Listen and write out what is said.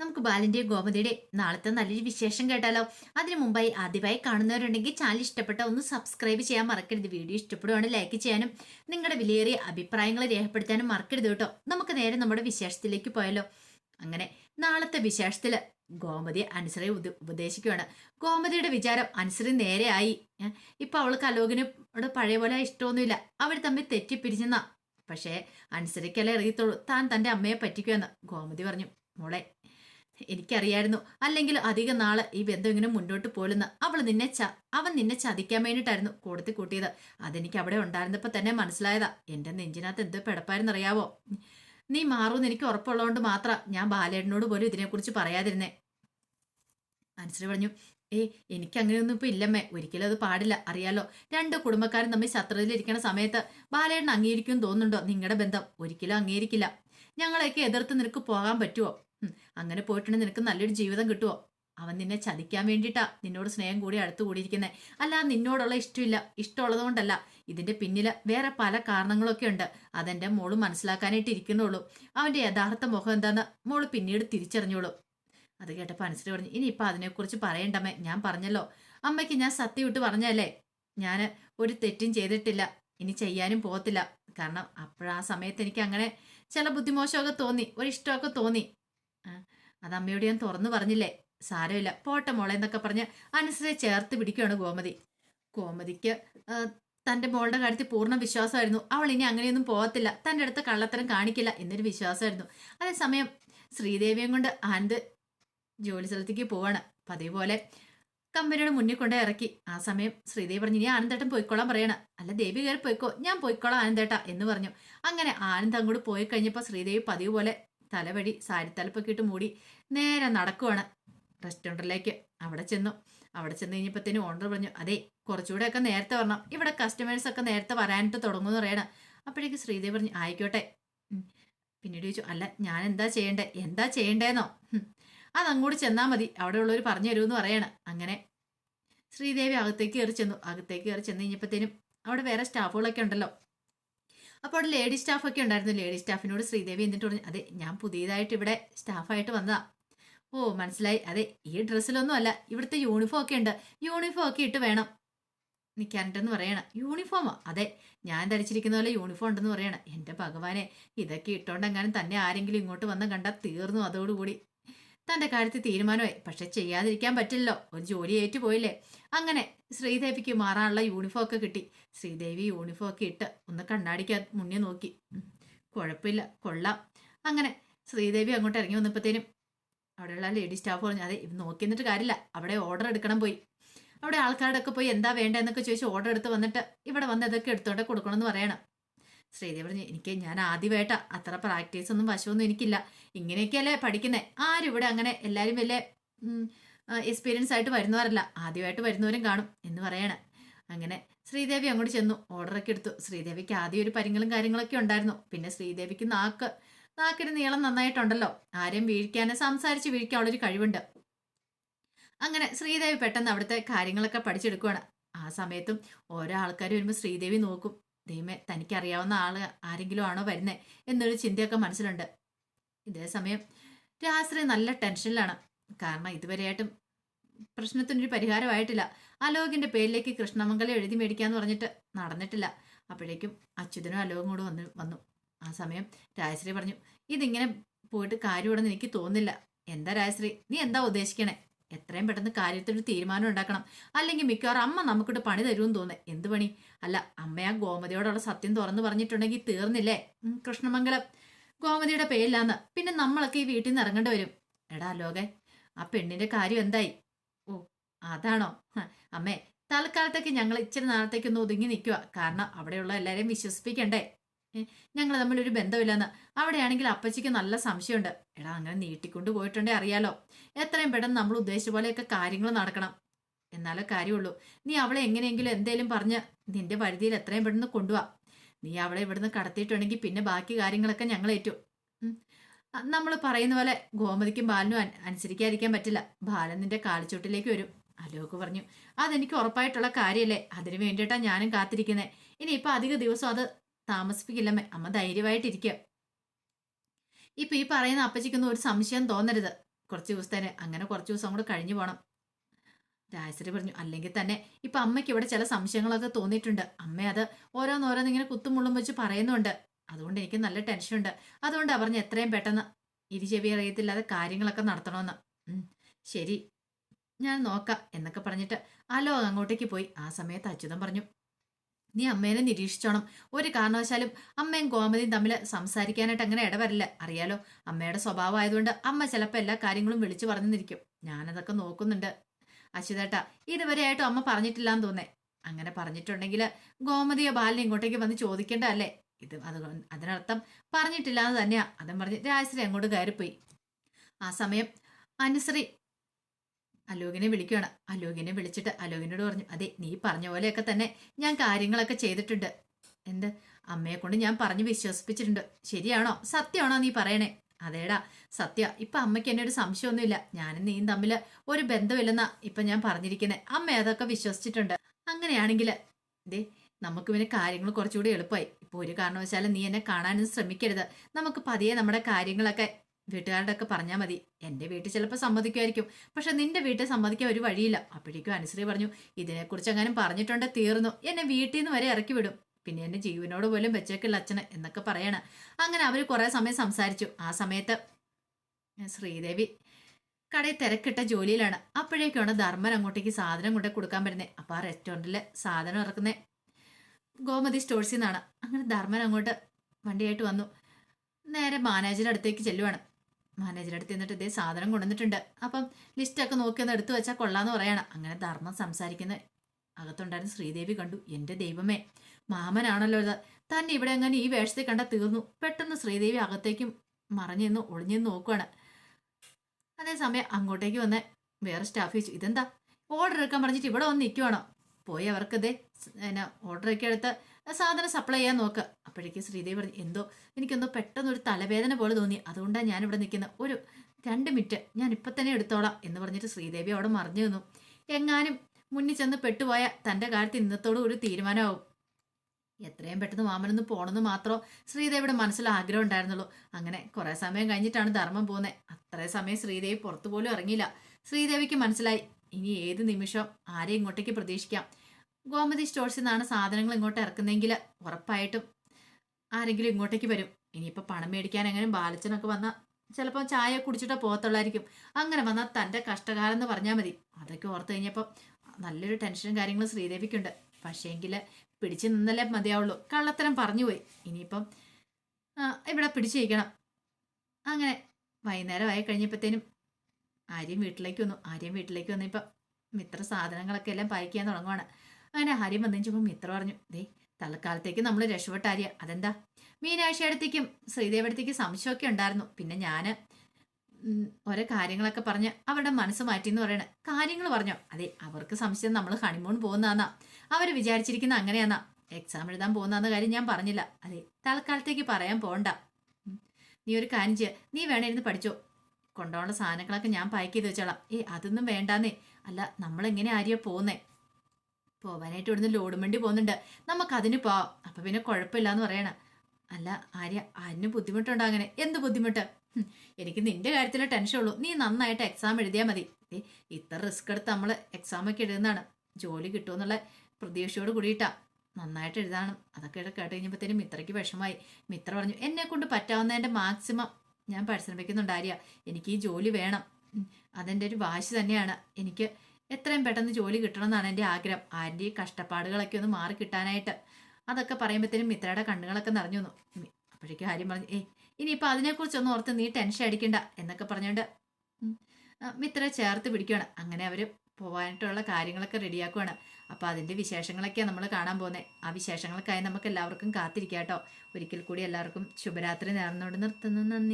നമുക്ക് ബാലിന്റെയും ഗോമതിയുടെയും നാളത്തെ നല്ലൊരു വിശേഷം കേട്ടാലോ? അതിനു മുമ്പായി ആദ്യമായി കാണുന്നവരുണ്ടെങ്കിൽ ചാനൽ ഇഷ്ടപ്പെട്ട ഒന്ന് സബ്സ്ക്രൈബ് ചെയ്യാൻ മറക്കരുത്. വീഡിയോ ഇഷ്ടപ്പെടുവാണെങ്കിൽ ലൈക്ക് ചെയ്യാനും നിങ്ങളുടെ വിലയേറിയ അഭിപ്രായങ്ങൾ രേഖപ്പെടുത്താനും മറക്കരുത് കേട്ടോ. നമുക്ക് നേരെ നമ്മുടെ വിശേഷത്തിലേക്ക് പോയാലോ? അങ്ങനെ നാളത്തെ വിശേഷത്തിൽ ഗോമതി അനുസരെ ഉപ- ഉപദേശിക്കുകയാണ് ഗോമതിയുടെ വിചാരം അനുസരി നേരെയായി ഇപ്പൊ അവൾക്ക് അലോകിനോട് പഴയ പോലെ ഇഷ്ടമൊന്നുമില്ല. അവർ തമ്മിൽ തെറ്റിപ്പിരിച്ചെന്നാ പക്ഷേ അനുസരിക്കല്ലേ അറിയത്തുള്ളൂ താൻ തന്റെ അമ്മയെ പറ്റിക്കുമെന്ന് ഗോമതി പറഞ്ഞു. മോളെ എനിക്കറിയായിരുന്നു. അല്ലെങ്കിൽ അധികം നാളെ ഈ ബന്ധം ഇങ്ങനെ മുന്നോട്ട് പോലെന്ന് അവൾ നിന്നെ ച അവൻ നിന്നെ ചതിക്കാൻ വേണ്ടിയിട്ടായിരുന്നു കൂടുതൽ കൂട്ടിയത്. അതെനിക്ക് അവിടെ ഉണ്ടായിരുന്നപ്പോൾ തന്നെ മനസ്സിലായതാ. എന്റെ നെഞ്ചിനകത്ത് എന്തോ പിടപ്പായിരുന്നറിയാവോ? നീ മാറുമെന്ന് എനിക്ക് ഉറപ്പുള്ളതുകൊണ്ട് മാത്രം ഞാൻ ബാലേട്ടനോട് പോലും ഇതിനെക്കുറിച്ച് പറയാതിരുന്നേ. അനുസരി പറഞ്ഞു ഏയ് എനിക്ക് അങ്ങനെയൊന്നും ഇപ്പൊ ഇല്ലമ്മേ. ഒരിക്കലും അത് പാടില്ല. അറിയാലോ രണ്ട് കുടുംബക്കാരും തമ്മിൽ ശത്രുതയിലിരിക്കുന്ന സമയത്ത് ബാലേട്ടൻ അംഗീകരിക്കും തോന്നുന്നുണ്ടോ നിങ്ങളുടെ ബന്ധം? ഒരിക്കലും അംഗീകരിക്കില്ല. ഞങ്ങളെയൊക്കെ എതിർത്ത് നിനക്ക് പോകാൻ പറ്റുമോ അങ്ങനെ പോയിട്ടുണ്ടെങ്കിൽ നിനക്ക് നല്ലൊരു ജീവിതം കിട്ടുമോ അവൻ നിന്നെ ചതിക്കാൻ വേണ്ടിയിട്ടാ നിന്നോട് സ്നേഹം കൂടി അടുത്ത് കൂടിയിരിക്കുന്നത് അല്ല നിന്നോടുള്ള ഇഷ്ടമില്ല. ഇഷ്ടമുള്ളത് കൊണ്ടല്ല ഇതിന്റെ പിന്നിൽ വേറെ പല കാരണങ്ങളൊക്കെ ഉണ്ട്. അതെന്റെ മോൾ മനസ്സിലാക്കാനായിട്ട് ഇരിക്കുന്നുള്ളൂ. അവന്റെ യഥാർത്ഥ മുഖം എന്താന്ന് മോൾ പിന്നീട് തിരിച്ചറിഞ്ഞോളൂ. അത് കേട്ടപ്പോൾ അനുസരിച്ച് പറഞ്ഞു ഇനിയിപ്പോൾ അതിനെക്കുറിച്ച് പറയണ്ടമ്മേ. ഞാൻ പറഞ്ഞല്ലോ. അമ്മയ്ക്ക് ഞാൻ സത്യം വിട്ട് പറഞ്ഞല്ലേ ഞാൻ ഒരു തെറ്റും ചെയ്തിട്ടില്ല. ഇനി ചെയ്യാനും പോകത്തില്ല. കാരണം അപ്പോഴാ സമയത്ത് എനിക്ക് അങ്ങനെ ചില ബുദ്ധിമോശമൊക്കെ തോന്നി. ഒരു ഇഷ്ടമൊക്കെ തോന്നി. അത് അമ്മയോട് ഞാൻ തുറന്നു പറഞ്ഞില്ലേ? സാരമില്ല പോട്ടെ മോളെ എന്നൊക്കെ പറഞ്ഞ് അനുസരിച്ച് ചേർത്ത് പിടിക്കുകയാണ് ഗോമതി. ഗോമതിക്ക് തന്റെ മോളുടെ കാര്യത്തിൽ പൂർണ വിശ്വാസമായിരുന്നു. അവൾ ഇനി അങ്ങനെയൊന്നും പോകത്തില്ല. തന്റെ അടുത്ത് കള്ളത്തരം കാണിക്കില്ല എന്നൊരു വിശ്വാസമായിരുന്നു. അതേസമയം ശ്രീദേവിയും കൊണ്ട് ആനന്ദ് ജോലി സ്ഥലത്തേക്ക് പോവാണ്. പതിവ് പോലെ കമ്പനിയുടെ മുന്നിൽ കൊണ്ട് ഇറക്കി. ആ സമയം ശ്രീദേവി പറഞ്ഞു ഇനി ആനന്ദേട്ടൻ പോയിക്കോളാൻ പറയണ. അല്ല ദേവി കയറി പോയിക്കോ. ഞാൻ പോയിക്കോളാം ആനന്ദേട്ട എന്ന് പറഞ്ഞു. അങ്ങനെ ആനന്ദ് അങ്ങോട്ട് പോയി കഴിഞ്ഞപ്പോൾ ശ്രീദേവി പതിവ് പോലെ തലവഴി സാരിത്തലപ്പൊക്കെ ഇട്ട് മൂടി നേരെ നടക്കുവാണ് റെസ്റ്റോറന്റിലേക്ക്. അവിടെ ചെന്നു. അവിടെ ചെന്ന് കഴിഞ്ഞപ്പോഴത്തേനും ഓണർ പറഞ്ഞു അതെ കുറച്ചുകൂടെ ഒക്കെ നേരത്തെ വരണം. ഇവിടെ കസ്റ്റമേഴ്സ് ഒക്കെ നേരത്തെ വരാനിട്ട് തുടങ്ങുമെന്ന് പറയണം. അപ്പോഴേക്ക് ശ്രീദേവി പറഞ്ഞു ആയിക്കോട്ടെ. പിന്നീട് ചോദിച്ചു അല്ല ഞാൻ എന്താ ചെയ്യണ്ടേ? എന്താ ചെയ്യണ്ടേന്നോ. അതങ്ങോട്ട് ചെന്നാൽ മതി. അവിടെ ഉള്ളവർ പറഞ്ഞു തരുമെന്ന് പറയണം. അങ്ങനെ ശ്രീദേവി അകത്തേക്ക് കയറി ചെന്നു. അകത്തേക്ക് കയറി ചെന്ന് കഴിഞ്ഞപ്പോഴത്തേനും അവിടെ വേറെ സ്റ്റാഫുകളൊക്കെ ഉണ്ടല്ലോ. അപ്പോൾ അവിടെ ലേഡി സ്റ്റാഫൊക്കെ ഉണ്ടായിരുന്നു. ലേഡി സ്റ്റാഫിനോട് ശ്രീദേവി എന്നിട്ട് പറഞ്ഞു? അതെ ഞാൻ പുതിയതായിട്ട് ഇവിടെ സ്റ്റാഫായിട്ട് വന്നതാ. ഓ മനസ്സിലായി. അതെ ഈ ഡ്രസ്സിലൊന്നും അല്ല. ഇവിടുത്തെ യൂണിഫോം ഒക്കെ ഉണ്ട്. യൂണിഫോം ഒക്കെ ഇട്ട് വേണം. നിൽക്കാനിട്ടെന്ന് പറയണം. യൂണിഫോമോ അതെ ഞാൻ ധരിച്ചിരിക്കുന്ന പോലെ യൂണിഫോം ഉണ്ടെന്ന് പറയണം. എന്റെ ഭഗവാനെ ഇതൊക്കെ ഇട്ടോണ്ടെങ്ങാനും തന്നെ ആരെങ്കിലും ഇങ്ങോട്ട് വന്ന് കണ്ടാൽ തീർന്നു അതോടുകൂടി. തന്റെ കാര്യത്തിൽ തീരുമാനമായി. പക്ഷെ ചെയ്യാതിരിക്കാൻ പറ്റില്ലല്ലോ. ഒരു ജോലി ഏറ്റു പോയില്ലേ? അങ്ങനെ ശ്രീദേവിക്ക് മാറാനുള്ള യൂണിഫോം ഒക്കെ കിട്ടി. ശ്രീദേവി യൂണിഫോം ഒക്കെ ഇട്ട് ഒന്ന് കണ്ണാടിക്ക് മുന്നേ നോക്കി. കുഴപ്പമില്ല. കൊള്ളാം. അങ്ങനെ ശ്രീദേവി അങ്ങോട്ട് ഇറങ്ങി വന്നപ്പോഴത്തേനും അവിടെയുള്ള ലേഡി സ്റ്റാഫ് പറഞ്ഞു അതെ നോക്കി നിന്നിട്ട് കാര്യമില്ല. അവിടെ ഓർഡർ എടുക്കണം പോയി. അവിടെ ആൾക്കാരുടെ ഒക്കെ പോയി എന്താ വേണ്ടതെന്നൊക്കെ ചോദിച്ച് ഓർഡർ എടുത്ത് വന്നിട്ട് ഇവിടെ വന്ന് ഇതൊക്കെ എടുത്തോണ്ട് കൊടുക്കണമെന്ന് പറയണം. ശ്രീദേവി പറഞ്ഞു എനിക്ക് ഞാൻ ആദ്യമായിട്ടാ. അത്ര പ്രാക്ടീസ് ഒന്നും വശമൊന്നും എനിക്കില്ല. ഇങ്ങനെയൊക്കെയല്ലേ പഠിക്കുന്നത് ആരും ഇവിടെ അങ്ങനെ എല്ലാവരും വലിയ എക്സ്പീരിയൻസ് ആയിട്ട് വരുന്നവരല്ല. ആദ്യമായിട്ട് വരുന്നവരും കാണും എന്ന് പറയണേ. അങ്ങനെ ശ്രീദേവി അങ്ങോട്ട് ചെന്നു. ഓർഡറൊക്കെ എടുത്തു. ശ്രീദേവിക്ക് ആദ്യം ഒരു പരിങ്ങളും കാര്യങ്ങളൊക്കെ ഉണ്ടായിരുന്നു. പിന്നെ ശ്രീദേവിക്ക് നാക്ക് നാക്കിന് നീളം നന്നായിട്ടുണ്ടല്ലോ. ആരെയും വീഴിക്കാനും സംസാരിച്ച് വീഴിക്കാനുള്ളൊരു കഴിവുണ്ട്. അങ്ങനെ ശ്രീദേവി പെട്ടെന്ന് അവിടുത്തെ കാര്യങ്ങളൊക്കെ പഠിച്ചെടുക്കുവാണ്. ആ സമയത്തും ഓരോ ആൾക്കാർ വരുമ്പോൾ ശ്രീദേവി നോക്കും. ദൈവമേ തനിക്കറിയാവുന്ന ആൾ ആരെങ്കിലും ആണോ വരുന്നേ എന്നൊരു ചിന്തയൊക്കെ മനസ്സിലുണ്ട്. ഇതേ സമയം രാശ്രീ നല്ല ടെൻഷനിലാണ്. കാരണം ഇതുവരെയായിട്ടും പ്രശ്നത്തിനൊരു പരിഹാരമായിട്ടില്ല. അലോകിന്റെ പേരിലേക്ക് കൃഷ്ണമംഗലം എഴുതി മേടിക്കാന്ന് പറഞ്ഞിട്ട് നടന്നിട്ടില്ല. അപ്പോഴേക്കും അച്യുതനും അലോകും കൂടെ വന്നു വന്നു. ആ സമയം രാജശ്രീ പറഞ്ഞു ഇതിങ്ങനെ പോയിട്ട് കാര്യമുണ്ടെന്ന് എനിക്ക് തോന്നുന്നില്ല. എന്താ രാജശ്രീ? നീ എന്താ ഉദ്ദേശിക്കണേ? എത്രയും പെട്ടെന്ന് കാര്യത്തിനൊരു തീരുമാനം ഉണ്ടാക്കണം. അല്ലെങ്കിൽ മിക്കവാറും അമ്മ നമുക്കിട്ട് പണി തരുമെന്ന് തോന്നേ എന്ത് പണി? അല്ല അമ്മ ആ ഗോമതിയോടുള്ള സത്യം തുറന്നു പറഞ്ഞിട്ടുണ്ടെങ്കിൽ തീർന്നില്ലേ? കൃഷ്ണമംഗലം. ഗോമതിയുടെ പേരിലാന്ന്. പിന്നെ നമ്മളൊക്കെ ഈ വീട്ടിൽ നിന്ന് ഇറങ്ങേണ്ടി വരും. എടാ ലോകെ ആ പെണ്ണിന്റെ കാര്യം എന്തായി? ഓ അതാണോ? അമ്മേ തൽക്കാലത്തേക്ക് ഞങ്ങൾ ഇച്ചിരി നാളത്തേക്കൊന്ന് ഒതുങ്ങി നിൽക്കുക കാരണം അവിടെയുള്ള എല്ലാവരെയും വിശ്വസിപ്പിക്കണ്ടേ? ഞങ്ങൾ തമ്മിലൊരു ബന്ധമില്ലെന്ന്. അവിടെയാണെങ്കിൽ അപ്പച്ചിക്ക് നല്ല സംശയമുണ്ട്. എടാ അങ്ങനെ നീട്ടിക്കൊണ്ട് പോയിട്ടുണ്ടേ അറിയാലോ. എത്രയും പെട്ടെന്ന് നമ്മൾ ഉദ്ദേശിച്ച പോലെയൊക്കെ കാര്യങ്ങൾ നടക്കണം. എന്നാലേ കാര്യമുള്ളൂ. നീ അവളെ എങ്ങനെയെങ്കിലും എന്തേലും പറഞ്ഞ് നിന്റെ പരിധിയിൽ എത്രയും പെട്ടെന്ന് കൊണ്ടുപോവാ നീ അവളെ ഇവിടുന്ന് കടത്തിയിട്ടുണ്ടെങ്കിൽ പിന്നെ ബാക്കി കാര്യങ്ങളൊക്കെ ഞങ്ങൾ ഏറ്റു. നമ്മൾ പറയുന്ന പോലെ ഗോമതിക്കും ബാലനും അനുസരിക്കാതിരിക്കാൻ പറ്റില്ല. ബാലൻ നിന്റെ കാലിച്ചോട്ടിലേക്ക് വരും. അലോക് പറഞ്ഞു അതെനിക്ക് ഉറപ്പായിട്ടുള്ള കാര്യമല്ലേ? അതിനു വേണ്ടിയിട്ടാണ് ഞാനും കാത്തിരിക്കുന്നത് ഇനി ഇപ്പൊ അധിക ദിവസം അത് താമസിപ്പിക്കില്ലമ്മേ അമ്മ ധൈര്യമായിട്ടിരിക്കുക ഇപ്പൊ ഈ പറയുന്ന അപ്പച്ചിക്കൊന്നും ഒരു സംശയം തോന്നരുത്. കുറച്ച് ദിവസത്തേന് അങ്ങനെ കുറച്ച് ദിവസം കൂടെ കഴിഞ്ഞു പോകണം രാജശ്രീ പറഞ്ഞു അല്ലെങ്കിൽ തന്നെ ഇപ്പൊ അമ്മയ്ക്ക് ഇവിടെ ചില സംശയങ്ങളൊക്കെ തോന്നിയിട്ടുണ്ട്. അമ്മ അത് ഓരോന്നോരോന്ന് ഇങ്ങനെ കുത്തുമുള്ളും വെച്ച് പറയുന്നുണ്ട്. അതുകൊണ്ട് എനിക്ക് നല്ല ടെൻഷൻ ഉണ്ട് അതുകൊണ്ട് പറഞ്ഞ് എത്രയും പെട്ടെന്ന് ഇരുചെവി അറിയത്തില്ലാതെ കാര്യങ്ങളൊക്കെ നടത്തണമെന്ന് ശരി. ഞാൻ നോക്കാം എന്നൊക്കെ പറഞ്ഞിട്ട് അലോ അങ്ങോട്ടേക്ക് പോയി. ആ സമയത്ത് അച്യുതൻ പറഞ്ഞു നീ അമ്മേനെ നിരീക്ഷിച്ചോണം. ഒരു കാരണവശാലും അമ്മയും ഗോമതിയും തമ്മിൽ സംസാരിക്കാനായിട്ട് അങ്ങനെ ഇടവരില്ല. അറിയാലോ അമ്മയുടെ സ്വഭാവം ആയതുകൊണ്ട് അമ്മ ചിലപ്പോൾ എല്ലാ കാര്യങ്ങളും വിളിച്ചു പറഞ്ഞു നിൽക്കും ഞാനതൊക്കെ നോക്കുന്നുണ്ട്. അച്യുതേട്ടാ ഇതുവരെയായിട്ടും അമ്മ പറഞ്ഞിട്ടില്ലാന്ന് തോന്നേ. അങ്ങനെ പറഞ്ഞിട്ടുണ്ടെങ്കിൽ ഗോമതിയോ ബാലിനെ ഇങ്ങോട്ടേക്ക് വന്ന് ചോദിക്കേണ്ട അല്ലേ ഇത് അത് അതിനർത്ഥം പറഞ്ഞിട്ടില്ല എന്ന് തന്നെയാ. അതും പറഞ്ഞ് രാജശ്രീ അങ്ങോട്ട് കയറിപ്പോയി. ആ സമയം അനുശ്രീ അലോകിനെ വിളിക്കുകയാണ്. അലോകിനെ വിളിച്ചിട്ട് അലോകിനോട് പറഞ്ഞു അതെ നീ പറഞ്ഞ പോലെയൊക്കെ തന്നെ ഞാൻ കാര്യങ്ങളൊക്കെ ചെയ്തിട്ടുണ്ട്. എന്ത്? അമ്മയെ കൊണ്ട് ഞാൻ പറഞ്ഞു വിശ്വസിപ്പിച്ചിട്ടുണ്ട്. ശരിയാണോ? സത്യമാണോ നീ പറയണേ? അതേടാ സത്യ. ഇപ്പൊ അമ്മയ്ക്ക് എന്നെ ഒരു സംശയമൊന്നുമില്ല. ഞാനും നീയും തമ്മിൽ ഒരു ബന്ധമില്ലെന്നാ ഇപ്പൊ ഞാൻ പറഞ്ഞിരിക്കുന്നത് അമ്മ അതൊക്കെ വിശ്വസിച്ചിട്ടുണ്ട്. അങ്ങനെയാണെങ്കിൽ ദേ നമുക്ക് പിന്നെ കാര്യങ്ങൾ കുറച്ചുകൂടി എളുപ്പമായി. ഇപ്പൊ ഒരു കാരണവശാലും നീ എന്നെ കാണാനും ശ്രമിക്കരുത്. നമുക്ക് പതിയെ നമ്മുടെ കാര്യങ്ങളൊക്കെ വീട്ടുകാരുടെ ഒക്കെ പറഞ്ഞാൽ മതി. എന്റെ വീട്ടിൽ ചിലപ്പോൾ സമ്മതിക്കുമായിരിക്കും. പക്ഷെ നിന്റെ വീട്ടിൽ സമ്മതിക്കാൻ ഒരു വഴിയില്ല. അപ്പോഴേക്കും അനുശ്രീ പറഞ്ഞു ഇതിനെക്കുറിച്ച് എങ്ങാനും പറഞ്ഞിട്ടുണ്ട് തീർന്നു. എന്നെ വീട്ടിൽ നിന്ന് വരെ ഇറക്കി വിടും. പിന്നെ എന്നെ ജീവനോട് പോലും വെച്ചേക്കില്ല അച്ഛന് എന്നൊക്കെ പറയണ. അങ്ങനെ അവർ കുറേ സമയം സംസാരിച്ചു. ആ സമയത്ത് ശ്രീദേവി കടയിൽ തിരക്കിട്ട ജോലിയിലാണ്. അപ്പോഴേക്കാണ് ധർമ്മൻ അങ്ങോട്ടേക്ക് സാധനം കൊണ്ട് കൊടുക്കാൻ വരുന്നത് അപ്പോൾ ആ റെസ്റ്റോറന്റിൽ സാധനം ഇറക്കുന്നത് ഗോമതി സ്റ്റോഴ്സിൽ നിന്നാണ്. അങ്ങനെ ധർമ്മൻ അങ്ങോട്ട് വണ്ടിയായിട്ട് വന്നു. നേരെ മാനേജറുടെ അടുത്തേക്ക് ചെല്ലുവാണ്. മാനേജറുടെ അടുത്ത് നിന്നിട്ട് ഇതേ സാധനം കൊണ്ടുവന്നിട്ടുണ്ട്. അപ്പം ലിസ്റ്റൊക്കെ നോക്കി ഒന്ന് എടുത്തു വെച്ചാൽ കൊള്ളാന്ന് പറയണം. അങ്ങനെ ധർമ്മം സംസാരിക്കുന്ന. അകത്തുണ്ടായിരുന്ന ശ്രീദേവി കണ്ടു. എന്റെ ദൈവമേ മാമനാണല്ലോ ഇത്. തന്നെ ഇവിടെ എങ്ങനെ ഈ വേഷത്തിൽ കണ്ട തീർന്നു. പെട്ടെന്ന് ശ്രീദേവി അകത്തേക്കും മറഞ്ഞു നിന്ന് ഒളിഞ്ഞു നിന്ന് നോക്കുവാണ്. അതേസമയം അങ്ങോട്ടേക്ക് വന്ന. വേറെ സ്റ്റാഫ് ചോദിച്ചു ഇതെന്താ? ഓർഡർ എടുക്കാൻ പറഞ്ഞിട്ട് ഇവിടെ വന്ന് നിൽക്കുവാണോ പോയി അവർക്ക് ഇതേ എന്നാ ഒക്കെ എടുത്ത് സാധനം സപ്ലൈ ചെയ്യാൻ നോക്കുക അപ്പോഴേക്ക് ശ്രീദേവി പറഞ്ഞു എന്തോ? എനിക്കെന്തോ പെട്ടെന്ന് ഒരു തലവേദന പോലെ തോന്നി. അതുകൊണ്ടാണ് ഞാനിവിടെ നിൽക്കുന്നത് ഒരു രണ്ട് മിനിറ്റ്. ഞാൻ ഇപ്പം തന്നെ എടുത്തോളാം. എന്ന് പറഞ്ഞിട്ട് ശ്രീദേവി അവിടെ മറിഞ്ഞു നിന്നു. എങ്ങാനും മുന്നിൽ ചെന്ന് പെട്ടുപോയ തന്റെ കാര്യത്തിൽ ഇന്നത്തോടു ഒരു തീരുമാനമാവും. എത്രയും പെട്ടെന്ന് വാമനൊന്ന് പോകണമെന്ന് മാത്രം ശ്രീദേവിയുടെ മനസ്സിൽ ആഗ്രഹം ഉണ്ടായിരുന്നുള്ളൂ. അങ്ങനെ കുറേ സമയം കഴിഞ്ഞിട്ടാണ് ധർമ്മം പോകുന്നത് അത്രയും സമയം ശ്രീദേവി പുറത്തു പോലും ഇറങ്ങിയില്ല. ശ്രീദേവിക്ക് മനസ്സിലായി ഇനി ഏത് നിമിഷം ആരെയും ഇങ്ങോട്ടേക്ക് പ്രതീക്ഷിക്കാം? ഗോമതി സ്റ്റോഴ്സിൽ നിന്നാണ് സാധനങ്ങൾ ഇങ്ങോട്ട് ഇറക്കുന്നതെങ്കിൽ ഉറപ്പായിട്ടും ആരെങ്കിലും ഇങ്ങോട്ടേക്ക് വരും. ഇനിയിപ്പോൾ പണം മേടിക്കാൻ എങ്ങനെ ബാലച്ചനൊക്കെ വന്നാൽ ചിലപ്പോൾ ചായ കുടിച്ചിട്ട് പോകത്തുള്ളായിരിക്കും. അങ്ങനെ വന്നാൽ തന്റെ കഷ്ടകാലം എന്ന് പറഞ്ഞാൽ മതി. അതൊക്കെ ഓർത്ത് കഴിഞ്ഞപ്പോൾ നല്ലൊരു ടെൻഷനും കാര്യങ്ങളും ശ്രീദേവിക്കുണ്ട്. പക്ഷേങ്കിൽ പിടിച്ചു നിന്നല്ലേ മതിയാവുള്ളൂ. കള്ളത്തരം പറഞ്ഞുപോയി ഇനിയിപ്പം ഇവിടെ പിടിച്ചു വയ്ക്കണം അങ്ങനെ വൈകുന്നേരം ആയി കഴിഞ്ഞപ്പോഴത്തേനും ആര്യം വീട്ടിലേക്ക് വന്നു. ആര്യം വീട്ടിലേക്ക് വന്നിപ്പോൾ മിത്ര സാധനങ്ങളൊക്കെ എല്ലാം പായ്ക്കാൻ തുടങ്ങുവാണ്. അങ്ങനെ ആര്യം വന്നപ്പോൾ മിത്ര പറഞ്ഞു ദേ തൽക്കാലത്തേക്ക് നമ്മൾ രക്ഷപ്പെട്ട ആര്യ അതെന്താ? മീനാക്ഷി അടുത്തേക്കും ശ്രീദേവി അടുത്തേക്കും സംശയമൊക്കെ ഉണ്ടായിരുന്നു. പിന്നെ ഞാൻ ഓരോ കാര്യങ്ങളൊക്കെ പറഞ്ഞ് അവരുടെ മനസ്സ് മാറ്റി എന്ന് പറയണേ. കാര്യങ്ങൾ പറഞ്ഞോ? അതെ അവർക്ക് സംശയം നമ്മൾ ഹണിമൂൺ പോകുന്നതാന്നാ. അവർ വിചാരിച്ചിരിക്കുന്ന അങ്ങനെയാന്നാ. എക്സാം എഴുതാൻ പോകുന്നതെന്ന കാര്യം ഞാൻ പറഞ്ഞില്ല. അതെ തൽക്കാലത്തേക്ക് പറയാൻ പോണ്ട. നീ ഒരു കാര്യം നീ വേണേ ഇരുന്ന് പഠിച്ചോ. കൊണ്ടുപോകുന്ന സാധനങ്ങളൊക്കെ ഞാൻ പാക്ക് ചെയ്ത് വെച്ചോളാം. ഏ അതൊന്നും വേണ്ടാന്നേ. അല്ല നമ്മളെങ്ങനെ ആര്യ പോകുന്നേ പോവാനായിട്ട് ഇവിടുന്ന് ലോഡും വണ്ടി പോകുന്നുണ്ട്. നമുക്ക് അതിന് പോവാം അപ്പൊ പിന്നെ കുഴപ്പമില്ല എന്ന് പറയണ. അല്ല ആര്യ ആരിന് ബുദ്ധിമുട്ടുണ്ടോ അങ്ങനെ? എന്ത് ബുദ്ധിമുട്ട്? എനിക്ക് നിന്റെ കാര്യത്തിൽ ടെൻഷൻ ഉള്ളൂ. നീ നന്നായിട്ട് എക്സാം എഴുതിയാൽ മതി. ഇത്ര റിസ്ക് എടുത്ത് നമ്മൾ എക്സാം ഒക്കെ എഴുതുന്നതാണ്. ജോലി കിട്ടുമെന്നുള്ള പ്രതീക്ഷയോട് കൂടിയിട്ടാ. നന്നായിട്ട് എഴുതണം. അതൊക്കെ കേട്ട് കഴിഞ്ഞപ്പോഴത്തേനും മിത്രയ്ക്ക് വിഷമായി മിത്ര പറഞ്ഞു എന്നെ കൊണ്ട് പറ്റാവുന്നതിന്റെ മാക്സിമം ഞാൻ പരിശ്രമിക്കുന്നുണ്ട് ആര്യ. എനിക്ക് ഈ ജോലി വേണം. അതെന്റെ ഒരു വാശി തന്നെയാണ്. എനിക്ക് എത്രയും പെട്ടെന്ന് ജോലി കിട്ടണം എന്നാണ് എന്റെ ആഗ്രഹം ആരുടെ കഷ്ടപ്പാടുകളൊക്കെ ഒന്ന് മാറി കിട്ടാനായിട്ട്. അതൊക്കെ പറയുമ്പോഴത്തേനും മിത്രയുടെ കണ്ണുകളൊക്കെ നിറഞ്ഞു വന്നു അപ്പോഴേക്കും ആര്യം പറഞ്ഞു ഏ ഇനിയിപ്പോൾ അതിനെക്കുറിച്ചൊന്നും ഓർത്ത് നീ ടെൻഷൻ അടിക്കണ്ട എന്നൊക്കെ പറഞ്ഞുകൊണ്ട് മിത്ര ചേർത്ത് പിടിക്കുകയാണ് അങ്ങനെ അവർ പോകാനായിട്ടുള്ള കാര്യങ്ങളൊക്കെ റെഡിയാക്കുകയാണ് അപ്പോൾ അതിന്റെ വിശേഷങ്ങളൊക്കെയാണ് നമ്മൾ കാണാൻ പോകുന്നത് ആ വിശേഷങ്ങൾക്കായി നമുക്ക് എല്ലാവർക്കും കാത്തിരിക്കാം കേട്ടോ ഒരിക്കൽ കൂടി എല്ലാവർക്കും ശുഭരാത്രി നേർന്നുകൊണ്ട് നിർത്തുന്നു. നന്ദി.